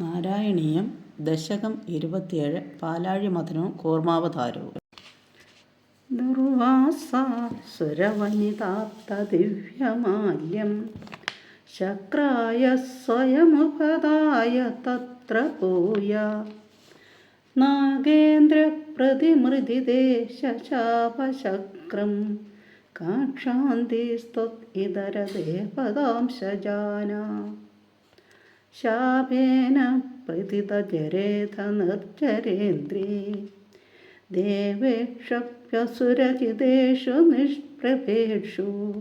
നാരായണീയം ദശകം ഇരുപത്തിയേഴ് പാലാഴി മഥനവും കൂർമാവതാരവും. ദുർവാസാസുരവനിതാത്ത ദിവ്യമാല്യം ശക്രായ സ്വയമുപതായ തത്ര ഭൂയ നാഗേന്ദ്രപ്രതിമൃതിദേശാപശക്രം കാക്ഷാന്തിസ്ത്വത് ഇതരദേവതാംശജാനാ ശാപേന പ്രതിതജരേധ നിർജരേന്ദ്രേ. ദേവേക്ഷപ്യസുരചിതേഷു നിഷ്പ്രഭേഷു.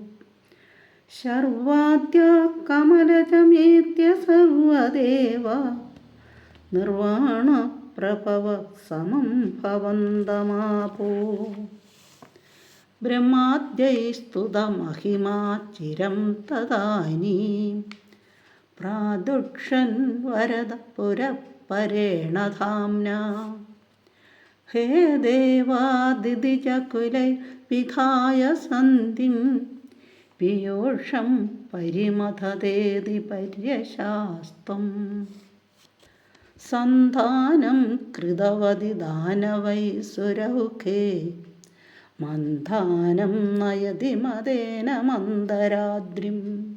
ശർവാദ്യ കമലജമേത്യ സർവദേവ. നിർവാണ പ്രഭവ സമം ഭവന്തമാപോ. ബ്രഹ്മാദ്യൈസ്തുതമഹിമാ ചിരം തദാനീം. പ്രാദുക്ഷൻ വരദ പുരപ്പരേണ ധാംന ഹേ ദേവാദിതിജകുലൈ വിധായ സന്ധിം പിയോഷം പരിമഥതേതി പര്യശാസ്തം സന്ധാനം കൃതവതി ദാനവൈ സുരൗഖേ. മന്ധാനം നയതി മദേന മന്ദരാദ്രിം.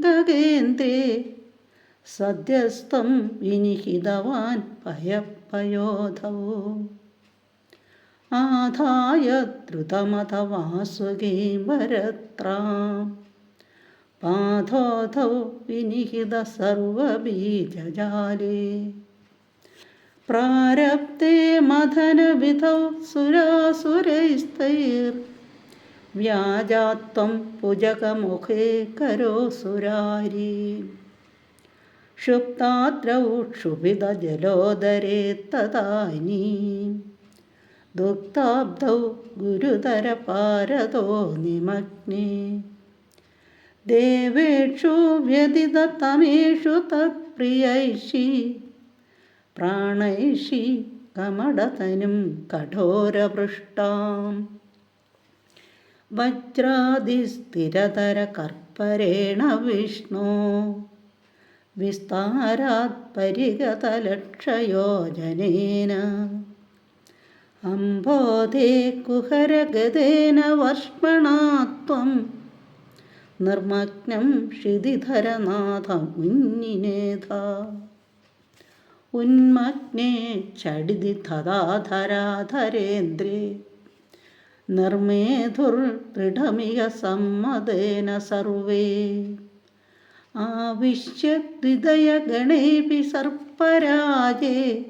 ഗഗേന്ദ്രേ സദ്യസ്തം വിനിഹിതവാൻ ഭയപ്പയോധൗ ആധായ ദ്രുതമത വാസുകീം വരത്രാം പാഥോധൗ വിനിഹിത സർവബീജജാലേ. പ്രാരബ്ധേ മഥനവിധൗ സുരാസുരൈസ്തൈർ. വ്യാജാത്വം പുജകമുഖേ കരോസുരാരി ക്ഷുപ്താദ്രൗ ക്ഷുഭിതജലോദരേ തദാനീ ദുഗ്ധാബ്ധൗ ഗുരുതരപാരതോ നിമഗ്നേ. ദേവേഷു വ്യതിതമേഷു തത്പ്രിയൈഷി. പ്രാണൈഷി കമടതനും കഠോരപൃഷ്ടാം വജ്രാതിസ്ഥിരതരകർപ്പരേണ വിഷ്ണു. വിസ്താരാത് പരിഗതലക്ഷയോജനേന അംബോധേ കുഹരഗതേന വർഷ്മണാത്വം. നിർമ്മഗ്നം ക്ഷിതിധരനാഥ ഉന്നിനേധ ഉന്മഗ്നേ ചടിതി തഥാധരാധരേന്ദ്രേ നിർമേധുർദൃഢമിക സമ്മതേന സർവേ. ആവിശ്യഹൃദയഗണേപി സർപ്പരാജേ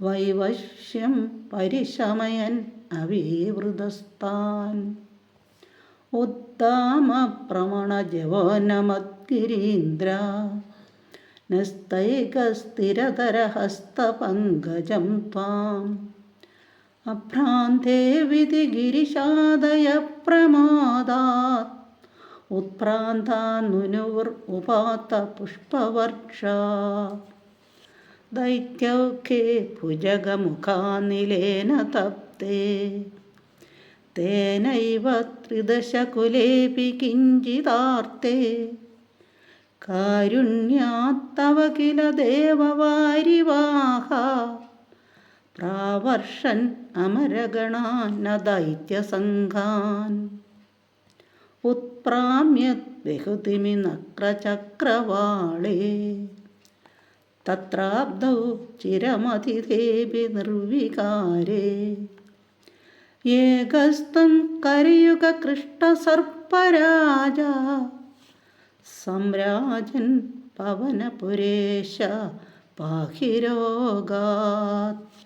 വൈവശ്യം പരിശമയൻ അവീവൃതസ്ഥാൻ. ഉദ്ദാമപ്രമണജവോനമദ്ഗിരീന്ദ്ര നസ്തൈകസ്ഥിരതരഹസ്തപങ്കജം ത്വാം. അഭ്രാന്തേ വിധി ഗിരിശാദയ പ്രമാദാത് ഉത്ഭ്രാന്താനുനുർ ഉപാത്ത പുഷ്പവർഷ ദൈത്യൗഖേ ഭുജഗമുഖാനിലേന തപ്തേ. തേനൈവ ത്രിദശകുലേപി കിഞ്ചിതാർത്തേ കാരുണ്യാത്തവ കില ദേവവാരിവാഹ പ്രാവർഷൻ അമരഗണാനദൈത്യസംഘാൻ. ഉത്പ്രാമ്യത് ബഹുതിമി നക്രചക്രവാളേ തത്രാബ്ദൗ ചിരമതിഥേപി നിർവികാരേ. ഏകസ്തം കരയുഗകൃഷ്ണസർപ്പരാജ സംരാജൻ പവനപുരേശ പാഹിരോഗാത്.